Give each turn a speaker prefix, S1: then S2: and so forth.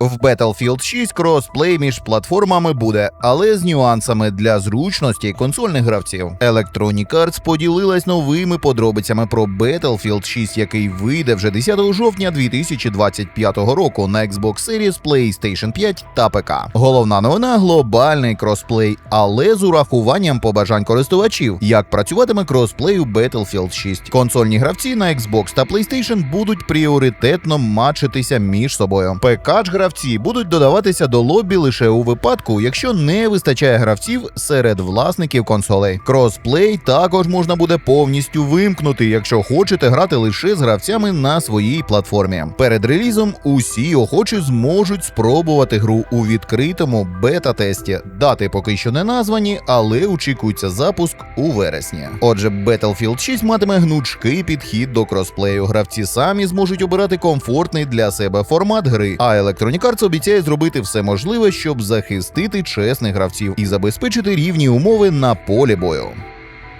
S1: В Battlefield 6 кросплей між платформами буде, але з нюансами для зручності консольних гравців. Electronic Arts поділилась новими подробицями про Battlefield 6, який вийде вже 10 жовтня 2025 року на Xbox Series, PlayStation 5 та ПК. Головна новина глобальний кросплей, але з урахуванням побажань користувачів, як працюватиме кросплей у Battlefield 6. Консольні гравці на Xbox та PlayStation будуть пріоритетно матчитися між собою. ПК ж гравці будуть додаватися до лобі лише у випадку, якщо не вистачає гравців серед власників консолей. Кросплей також можна буде повністю вимкнути, якщо хочете грати лише з гравцями на своїй платформі. Перед релізом усі охочі зможуть спробувати гру у відкритому бета-тесті. Дати поки що не названі, але очікується запуск у вересні. Отже, Battlefield 6 матиме гнучкий підхід до кросплею. Гравці самі зможуть обирати комфортний для себе формат гри. А Electronic Arts обіцяє зробити все можливе, щоб захистити чесних гравців і забезпечити рівні умови на полі бою.